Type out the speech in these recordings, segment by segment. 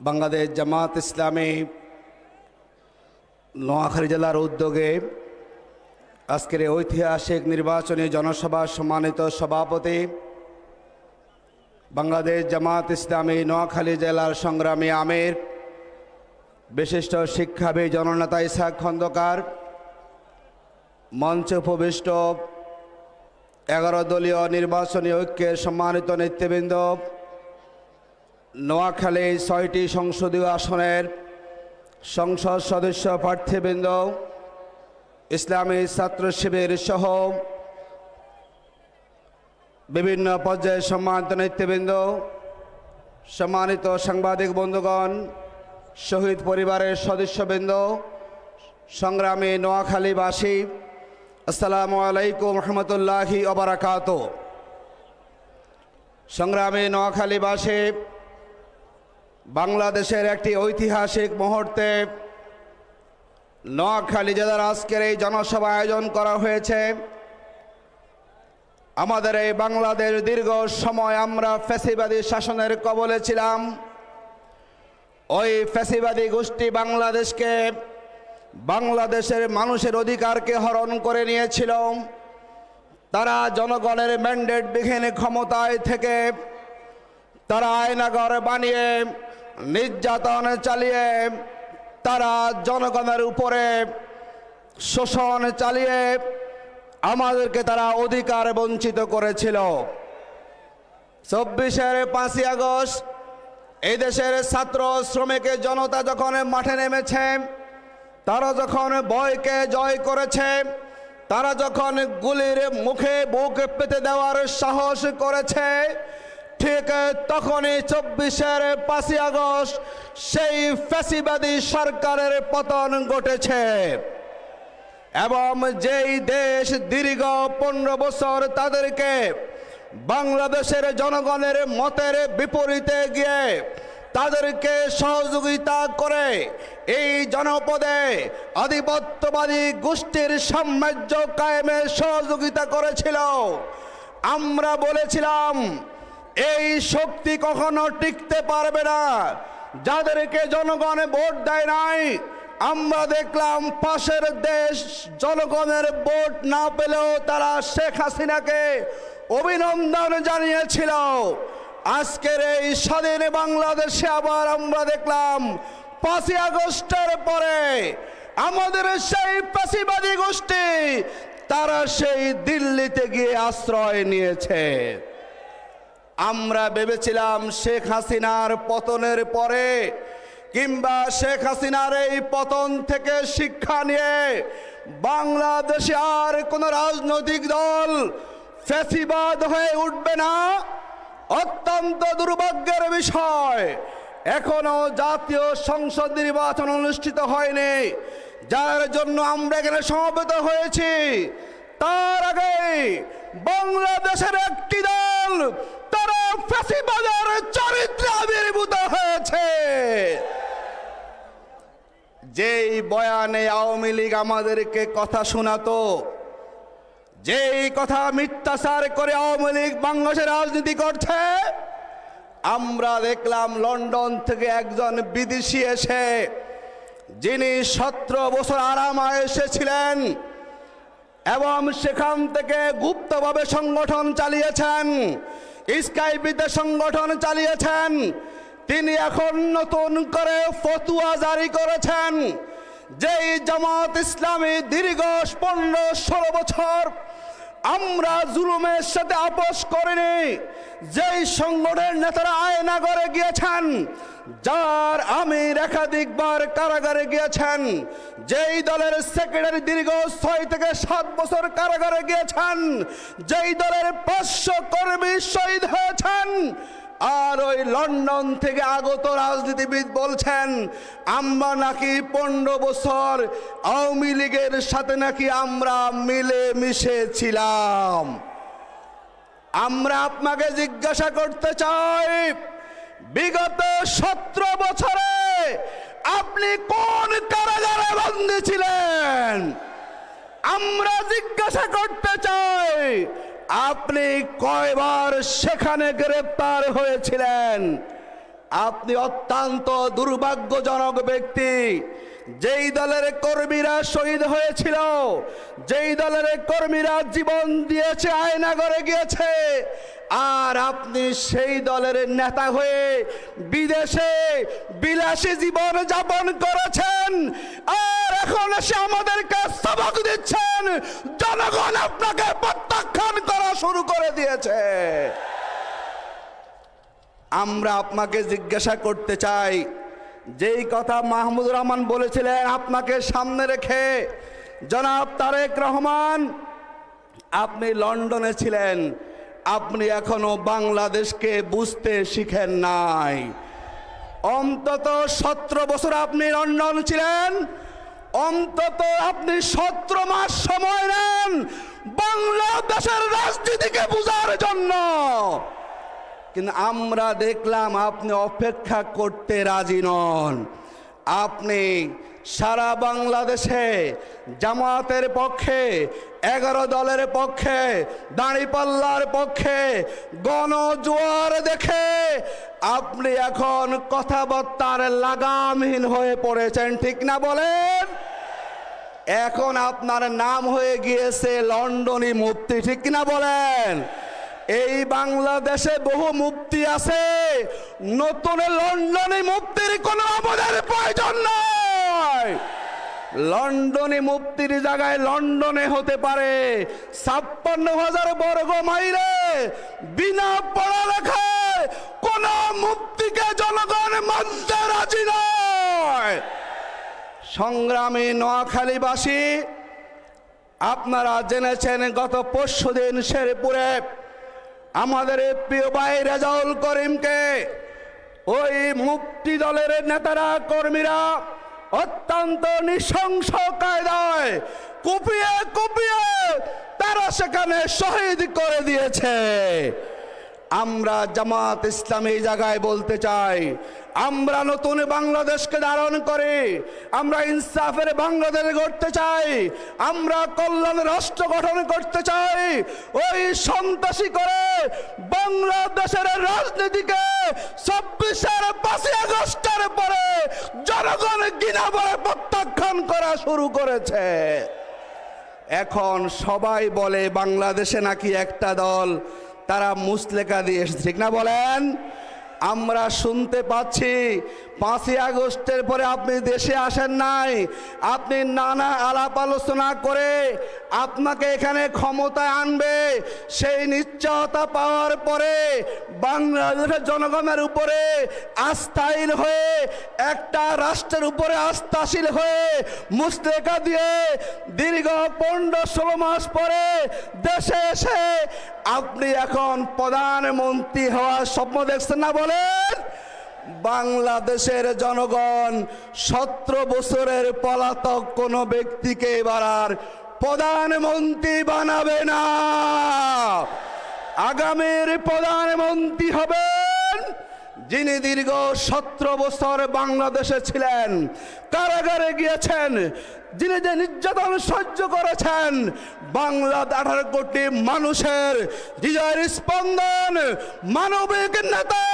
বাংলাদেশ জামাত ইসলামী, নোয়াখালী জেলার উদ্যোগে আজকের ঐতিহাসিক নির্বাচনী জনসভার সম্মানিত সভাপতি বাংলাদেশ জামাত ইসলামী, নোয়াখালী জেলার সংগ্রামী আমির, বিশিষ্ট শিক্ষাবিদ জননেতা ইসাক খন্দকার, মঞ্চে উপবিষ্ট এগারো দলীয় নির্বাচনী ঐক্যের সম্মানিত নেতৃবৃন্দ নোয়াখালী ছয়টি সংসদীয় আসনের সংসদ সদস্য প্রার্থীবৃন্দ, ইসলামী ছাত্র শিবির সহ বিভিন্ন পর্যায়ে সম্মানিত নেতৃবৃন্দ, সম্মানিত সাংবাদিক বন্ধুগণ, শহীদ পরিবারের সদস্যবৃন্দ, সংগ্রামী নোয়াখালীবাসী, আসসালামু আলাইকুম রহমতুল্লাহি অবরাকাত সংগ্রামী নোয়াখালীবাসী বাংলাদেশের একটি ঐতিহাসিক মুহূর্তে নোয়াখালী জেলার আজকের এই জনসভা আয়োজন করা হয়েছে। আমাদের এই বাংলাদেশ দীর্ঘ সময় আমরা ফ্যাসিবাদী শাসনের কবলে ছিলাম। ওই ফ্যাসিবাদী গোষ্ঠী বাংলাদেশকে বাংলাদেশের মানুষের অধিকারকে হরণ করে নিয়েছিল। তারা জনগণের ম্যান্ডেট বিঘিন ক্ষমতায় থেকে তারা আয়নাগর বানিয়ে নির্যাতন চালিয়ে তারা জনগণের উপরে শোষণ চালিয়ে আমাদেরকে তারা অধিকার বঞ্চিত করেছিল। চব্বিশের পাঁচই আগস্ট, এই দেশের ছাত্র শ্রমিকের জনতা যখন মাঠে নেমেছে, তারা যখন বয়কে জয় করেছে, তারা যখন গুলির মুখে বুক পেতে দেওয়ার সাহস করেছে ঠিক তখনই চব্বিশের পাঁচই আগস্ট সেই ফ্যাসিবাদী সরকারের পতন ঘটেছে। এবং যেই দেশ দীর্ঘ পনেরো বছর তাদেরকে বাংলাদেশের জনগণের মতের বিপরীতে গিয়ে তাদেরকে সহযোগিতা করে এই জনপদে আধিপত্যবাদী গোষ্ঠীর সাম্রাজ্য কায়েমে সহযোগিতা করেছিল। আমরা বলেছিলাম এই শক্তি কখনো টিকতে পারবে না। যাদেরকে জনগণ ভোট দেয় নাই, আমরা দেখলাম পাশের দেশ জনগণের ভোট না পেলেও তারা শেখ হাসিনাকে অভিনন্দন জানিয়েছিল। আজকের এই স্বাধীন বাংলাদেশে আবার আমরা দেখলাম পাঁচই আগস্টের পরে আমাদের সেই পেশিবাদী গোষ্ঠী তারা সেই দিল্লিতে গিয়ে আশ্রয় নিয়েছে। আমরা ভেবেছিলাম শেখ হাসিনার পতনের পরে, কিংবা শেখ হাসিনার এই পতন থেকে শিক্ষা নিয়ে বাংলাদেশে আর কোন রাজনৈতিক দল ফ্যাসিবাদ হয়ে উঠবে না? অত্যন্ত দুর্ভাগ্যের বিষয়। এখনও জাতীয় সংসদ নির্বাচন অনুষ্ঠিত হয়নি। যার জন্য আমরা এখানে সমবেত হয়েছি। তার আগে বাংলাদেশের একটি দল ফ্যাসিবাদের চরিত্র আবির্ভূত হয়েছে। যেই বয়ানে আওয়ামী লীগ আমাদেরকে কথা শোনাতো, যেই কথা মিথ্যাচার করে আওয়ামী লীগ বাংলাদেশের রাজনীতি করছে, আমরা দেখলাম লন্ডন থেকে একজন বিদেশি এসে, যিনি সতেরো বছর আরামায় এসেছিলেন এবং সেখান থেকে গুপ্তভাবে সংগঠন চালিয়েছেন। স্কাইপিতে সংগঠন চালিয়েছেন। তিনি এখন নতুন করে ফতুয়া জারি করেছেন। যেই জামাত ইসলামী দীর্ঘ পনেরো ষোলো বছর আমরা জুলুমের সাথে আপোষ করিনি। যেই সংগঠনের নেতারা আয়না করে গিয়েছেন, যার আমি একাধিকবার কারাগারে গিয়েছেন, যেই দলের সেক্রেটারি দীর্ঘ ছয় থেকে সাত বছর কারাগারে গিয়েছেন, যেই দলের পাঁচশো কর্মী শহীদ হয়েছেন আর ওই লন্ডন থেকে আগত রাজনীতিবিদ বলছেন, আমরা নাকি পনেরো বছর আওয়ামী লীগের সাথে নাকি আমরা মিলে মিশে ছিলাম। আমরা আপনাকে জিজ্ঞাসা করতে চাই, বিগত সতেরো বছরে আপনি কোন কারাগারে বন্দী ছিলেন? আমরা জিজ্ঞাসা করতে চাই আপনি কয়বার সেখানে গ্রেপ্তার হয়েছিলেন? আপনি অত্যন্ত দুর্ভাগ্যজনক ব্যক্তি। যেই দলের কর্মীরা শহীদ হয়েছিল, যেই দলের কর্মীরা জীবন দিয়েছে, আয়নাগরে গিয়েছে, আর আপনি সেই দলের নেতা হয়ে বিদেশে বিলাসী জীবন যাপন করেছেন, আর এখন এসে আমাদেরকে সবক দিচ্ছেন, জনগণ আপনাকে প্রত্যাখ্যান করা শুরু করে দিয়েছে। আমরা আপনাকে জিজ্ঞাসা করতে চাই যেই কথা মাহমুদুর রহমান বলেছিলেন আপনাকে সামনে রেখে, জনাব তারেক রহমান, আপনি লন্ডনে ছিলেন, আপনি এখনও বাংলাদেশকে বুঝতে শিখেন নাই। অন্তত সতেরো বছর আপনি লন্ডন ছিলেন, অন্তত আপনি সতেরো মাস সময় নেন বাংলাদেশের রাজনীতিকে বোঝার জন্য। কিন্তু আমরা দেখলাম আপনি অপেক্ষা করতে রাজি নন। আপনি সারা বাংলাদেশে জামাতের পক্ষে, এগারো দলের পক্ষে, দাঁড়িপাল্লার পক্ষে গণজোয়ার দেখে আপনি এখন কথাবার্তার লাগামহীন হয়ে পড়েছেন, ঠিক না বলেন? এখন আপনার নাম হয়ে গিয়েছে লন্ডনী মুক্তি, ঠিক না বলেন? এই বাংলাদেশে বহু মুক্তি আছে। নতুন লন্ডনে মুক্তির কোনো আমাদের প্রয়োজন নয় লন্ডনে মুক্তির জায়গায় লন্ডনে হতে পারে। ছাপ্পান্ন হাজার বর্গ মাইলে বিনা পড়ালেখায় কোন মুক্তিকে জনগণ মানতে রাজি নয়। সংগ্রামী নোয়াখালীবাসী, আপনারা জেনেছেন গত পরশু দিন শেরপুরে আমাদের প্রিয় ভাই রেজাউল করিমকে ওই মুক্তি দলের নেতারা, কর্মীরা অত্যন্ত নৃশংস কায়দায় কুপিয়ে কুপিয়ে তারা সেখানে শহীদ করে দিয়েছে। আমরা জামাত ইসলামী জায়গায় বলতে চাই, আমরা নতুন বাংলাদেশকে ধারণ করে, আমরা ইনসাফের বাংলাদেশ গড়তে চাই, আমরা কল্যাণ রাষ্ট্র গঠন করতে চাই, ওই সন্ত্রাসী করে বাংলাদেশের রাজনীতিকে চব্বিশের পাঁচই আগস্টের পরে জনগণ গিনা বলে প্রত্যাখ্যান করা শুরু করেছে। এখন সবাই বলে বাংলাদেশে নাকি একটা দল তারা মুসলেকা দিয়ে এসেছে ঠিক না বলেন? আমরা শুনতে পাচ্ছি পাঁচই আগস্টের পরে আপনি দেশে আসেন নাই, আপনি নানা আলাপ আলোচনা করে আপনাকে এখানে ক্ষমতায় আনবে, সেই নিশ্চয়তা পাওয়ার পরে বাংলাদেশের জনগণের উপরে আস্থাহীন হয়ে, একটা রাষ্ট্রের উপরে আস্থাশীল হয়ে মুস্তেকা দিয়ে দীর্ঘ পনেরো ষোলো মাস পরে দেশে এসে আপনি এখন প্রধানমন্ত্রী হওয়ার স্বপ্ন দেখছেন না বলেন? বাংলাদেশের জনগণ সতেরো বছরের পলাতক কোনো ব্যক্তিকে এবার আর প্রধানমন্ত্রী বানাবে না। আগামীর প্রধানমন্ত্রী হবেন যিনি দীর্ঘ সতেরো বছর বাংলাদেশে ছিলেন, কারাগারে গিয়েছেন, যিনি যে নির্যাতন সহ্য করেছেন বাংলা আঠারো কোটি মানুষের হৃদয়ের স্পন্দন মানবিক নেতা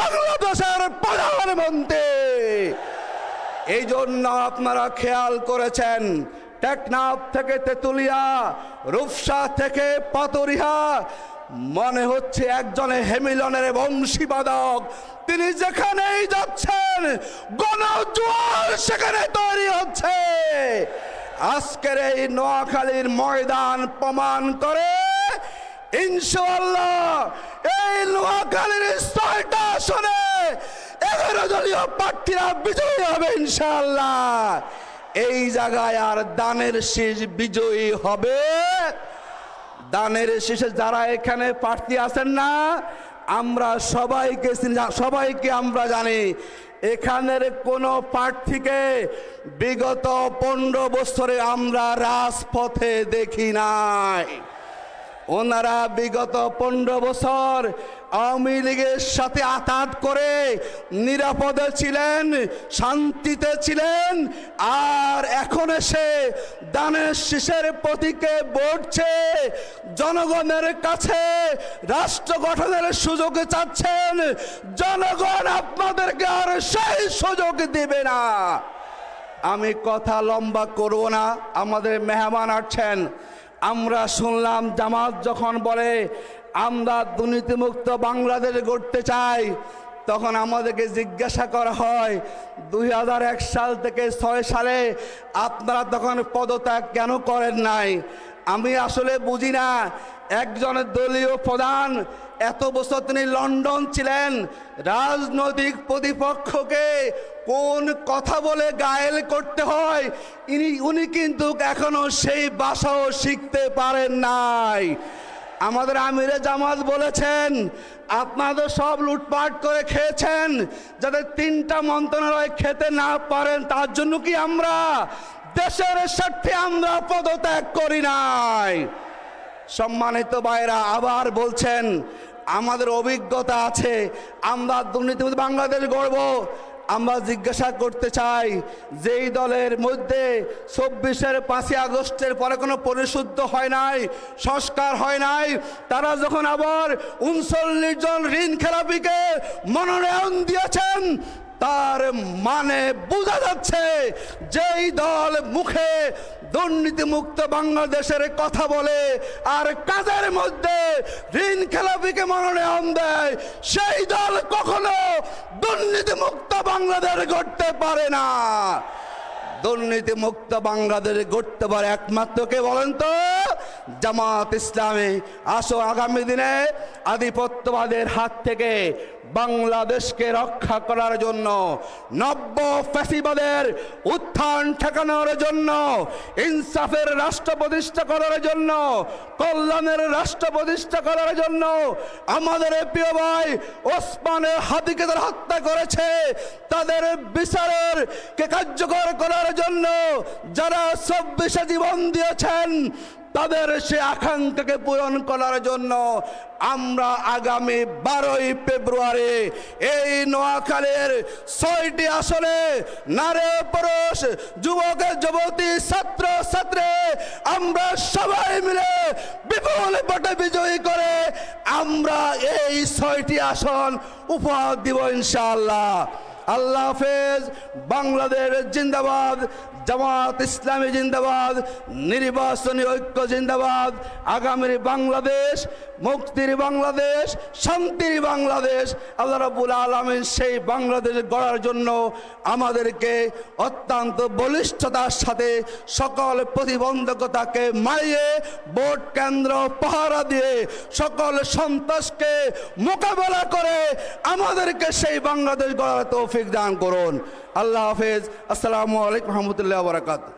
বাংলাদেশের প্রধানমন্ত্রী। এই জন্য আপনারা খেয়াল করেছেন, টেকনাফ থেকে তেতুলিয়া, রূপসা থেকে পাতরিহা মনে হচ্ছে একজন হেমিলনের বংশীবাদক। তিনি যেখানেই যাচ্ছেন, গণজোয়ার সেখানে তৈরি হচ্ছে। আজকের এই নোয়াখালীর ময়দান প্রমাণ করে ইনশাআল্লাহ, এই নোয়াখালীর ছয়টা আসনে এগারো দলীয় প্রার্থীরা বিজয়ী হবে ইনশাআল্লাহ। এই জায়গায় আর দানের শেষ বিজয়ী হবে। দানের শেষে যারা এখানে প্রার্থী আছেন না, আমরা সবাইকে সবাইকে আমরা জানি, এখানের কোনো প্রার্থীকে বিগত পনেরো বছরে আমরা রাজপথে দেখি নাই। ওনারা বিগত পনেরো বছর আওয়ামী লীগের সাথে আতাত করে নিরাপদে ছিলেন, শান্তিতে ছিলেন, আর এখন এসে দানের শীষের প্রতীকে বলছে জনগণের কাছে রাষ্ট্র গঠনের সুযোগ চাচ্ছেন, জনগণ আপনাদেরকে আর সেই সুযোগ দেবে না। আমি কথা লম্বা করব না, আমাদের মেহমান আসছেন। আমরা শুনলাম জামাত যখন বলে, আমরা দুর্নীতিমুক্ত বাংলাদেশ গড়তে চাই, তখন আমাদেরকে জিজ্ঞাসা করা হয়, দুই হাজার এক সাল থেকে ছয় সালে আপনারা তখন পদত্যাগ কেন করেন নাই? আমি আসলে বুঝি না, একজন দলীয় প্রধান এত বছর তিনি লন্ডন ছিলেন, রাজনৈতিক প্রতিপক্ষকে কোন কথা বলে গায়েল করতে হয়? ইনি, উনি কিন্তু এখনও সেই ভাষাও শিখতে পারেন নাই। আমাদের আমিরে জামাত বলেছেন, আপনাদের সব লুটপাট করে খেয়েছেন যাতে তিনটা মন্ত্রণালয় খেতে না পারেন, তার জন্য কি আমরা দেশের স্বার্থে আমরা পদত্যাগ করি নাই? সম্মানিত ভাইরা আবার বলছেন, আমাদের অভিজ্ঞতা আছে, আমরা দুর্নীতিমুক্ত বাংলাদেশ গড়ব আমরা জিজ্ঞাসা করতে চাই, যেই দলের মধ্যে চব্বিশের পাঁচই আগস্টের পরে কোনো পরিশুদ্ধ হয় নাই, সংস্কার হয় নাই, তারা যখন আবার উনচল্লিশ জন ঋণ খেলাপিকে মনোনয়ন দিয়েছেন, তার মানে বোঝা যাচ্ছে যেই দল মুখে দুর্নীতিমুক্ত বাংলাদেশের কথা বলে আর কাজের মধ্যে ঋণ খেলাপিকে মনোনয়ন দেয়, সেই দল কখনো দুর্নীতিমুক্ত বাংলাদেশ গড়তে পারে না। দুর্নীতি মুক্ত বাংলাদেশ গড়তে পারে একমাত্র কে বলেন তো? জামাত ইসলামী, আসো আগামী দিনে আধিপত্যবাদের হাত থেকে বাংলাদেশকে রক্ষা করার জন্য, নব্য ফ্যাসিবাদের উত্থান ঠেকানোর জন্য, ইনসাফের রাষ্ট্র প্রতিষ্ঠা করার জন্য, কল্যাণের রাষ্ট্র প্রতিষ্ঠা করার জন্য আমাদের প্রিয় ভাই ওসমানের হাতিকে হত্যা করেছে, তাদের বিচারের কে কার্যকর করার জন্য যারা চব্বিশে জীবন দিয়েছেন তাদের সে আকাঙ্ক্ষাকে পূরণ করার জন্য আমরা আগামী বারোই ফেব্রুয়ারি এই নোয়াখালীর ছয়টি আসনে নারে পুরুষ, যুবক, যুবতী, ছাত্র, ছাত্রী, আমরা সবাই মিলে বিপুল ভোটে বিজয়ী করে আমরা এই ছয়টি আসন উপহার দিব ইনশাআল্লাহ। আল্লাহ হাফেজ, বাংলাদেশ জিন্দাবাদ। জামাত ইসলামী জিন্দাবাদ, নির্বাচনী ঐক্য জিন্দাবাদ, আগামীর বাংলাদেশ, মুক্তির বাংলাদেশ, শান্তির বাংলাদেশ। আল্লাহ রাবুল আলমিন সেই বাংলাদেশ গড়ার জন্য আমাদেরকে অত্যন্ত বলিষ্ঠতার সাথে সকল প্রতিবন্ধকতাকে মারিয়ে ভোট কেন্দ্র পাহারা দিয়ে সকল সন্ত্রাসকে মোকাবেলা করে আমাদেরকে সেই বাংলাদেশ গড়ার তৌফিক দান করুন। আল্লাহ হাফেজ। আসসালামু আলাইকুম রহমতুল্লাহ বারাকাতুহ।